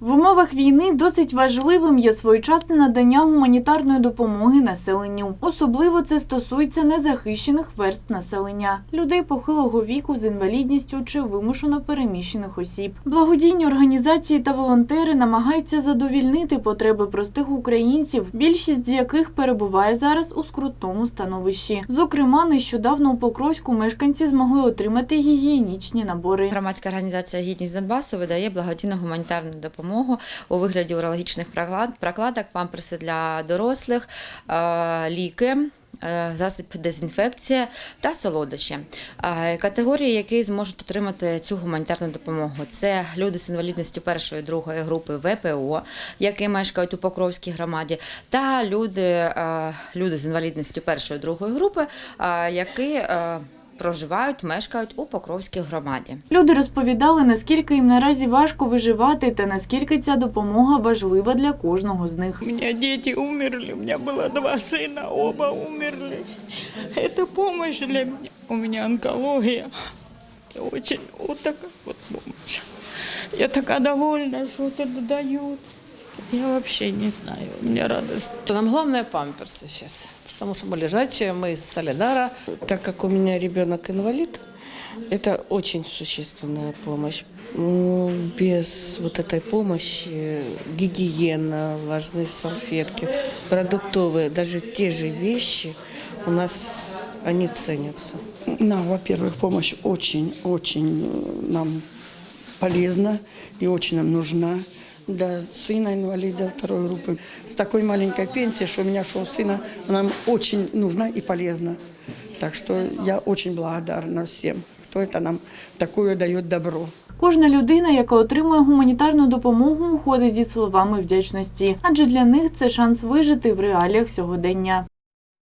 В умовах війни досить важливим є своєчасне надання гуманітарної допомоги населенню. Особливо це стосується незахищених верств населення, людей похилого віку з інвалідністю чи вимушено переміщених осіб. Благодійні організації та волонтери намагаються задовільнити потреби простих українців, більшість з яких перебуває зараз у скрутному становищі. Зокрема, нещодавно у Покровську мешканці змогли отримати гігієнічні набори. Громадська організація Гідність Донбасу видає благодійну гуманітарну допомогу у вигляді урологічних проклад- прокладок, памперси для дорослих, е, ліки. е, Засіб дезінфекція та солодощі. Е, Категорії, які зможуть отримати цю гуманітарну допомогу, це люди з інвалідністю першої другої групи ВПО, які мешкають у Покровській громаді, та люди, люди з інвалідністю першої другої групи, які проживають, мешкають у Покровській громаді. Люди розповідали, наскільки їм наразі важко виживати та наскільки ця допомога важлива для кожного з них. У меня дети умерли, у меня было два сына, оба умерли. Это помощь для меня. У меня онкология. И очень вот такая вот помощь. Я такая довольна, что это дают. Я вообще не знаю, у меня радость. Нам главное памперсы сейчас, потому что мы лежачие, мы из Солидара. Так как у меня ребенок инвалид, это очень существенная помощь. Ну, Без вот этой помощи гигиена, влажные салфетки, продуктовые, даже те же вещи у нас они ценятся. Нам, во-первых, помощь очень-очень э, нам полезна и очень нам нужна. Для сына инвалида второй группы. С такой маленькой пенсией, что у меня шел сына, она нам очень нужна и полезна. Так что я очень благодарна всем, кто это нам такое дает добро. Кожна людина, яка отримує гуманітарну допомогу, уходить зі словами вдячності, адже для них це шанс вижити в реаліях сьогодення.